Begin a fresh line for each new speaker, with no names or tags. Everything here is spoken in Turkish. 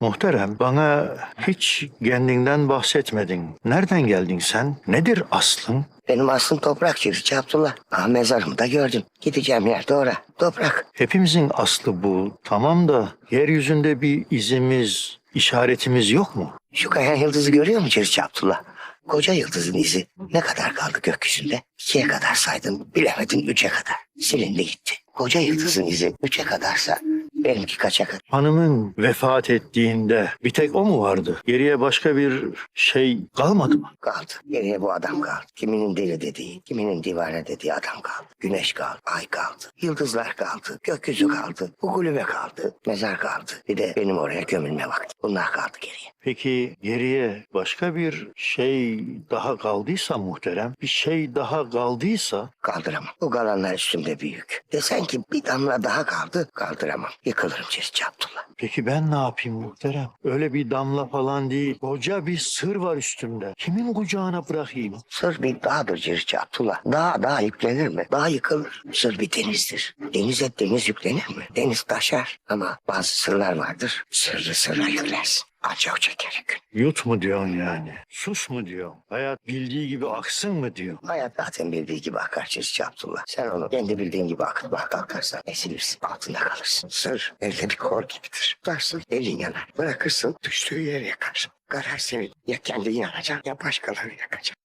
Muhterem, bana hiç kendinden bahsetmedin. Nereden geldin sen? Nedir aslın?
Benim aslım toprak çiftçi Abdullah. Ah mezarımı da gördüm. Gideceğim yer doğru. Toprak.
Hepimizin aslı bu. Tamam da yeryüzünde bir izimiz, işaretimiz yok mu?
Şu kayan yıldızı görüyor musun çiftçi Abdullah? Koca yıldızın izi ne kadar kaldı gökyüzünde? İkiye kadar saydın, bilemedin üçe kadar. Silindi gitti. Koca yıldızın izi üçe kadarsa benimki kaça kadar?
Hanımın vefat ettiğinde bir tek o mu vardı? Geriye başka bir şey kalmadı mı?
Kaldı. Geriye bu adam kaldı. Kiminin deli dediği, kiminin divane dediği adam kaldı. Güneş kaldı, ay kaldı, yıldızlar kaldı, gökyüzü kaldı, bu kulübe kaldı, mezar kaldı. Bir de benim oraya gömülme vakti. Bunlar kaldı geriye.
Peki geriye başka bir şey daha kaldıysa muhterem, bir şey daha kaldıysa
Kaldıramam. Bu kalanlar üstümde büyük. Desen ki bir damla daha kaldı, kaldıramam. Yıkılırım çiftçi Abdullah.
Peki ben ne yapayım muhterem? Öyle bir damla falan değil. Koca bir sır var üstümde. Kimin kucağına bırakayım?
Sır bir dağdır çiftçi Abdullah. Dağ dağ yüklenir mi? Dağ yıkılır. Sır bir denizdir. Denize deniz yüklenir mi? Deniz taşar. Ama bazı sırlar vardır. Sırrı sırra yüklersin. Acı çeker gün.
Yut mu diyorsun yani? Sus mu diyorsun? Hayat bildiği gibi aksın mı diyorsun?
Hayat zaten bildiği gibi akar çiftçi Abdullah. Sen onu kendi bildiğin gibi akıtmaya kalkarsan esilirsin. Altında kalırsın. Sır elde bir kor gibidir. Tutarsın elin yanar. Bırakırsın düştüğü yere yakar. Karar senin. Ya kendin yanacaksın ya başkaları yakacak.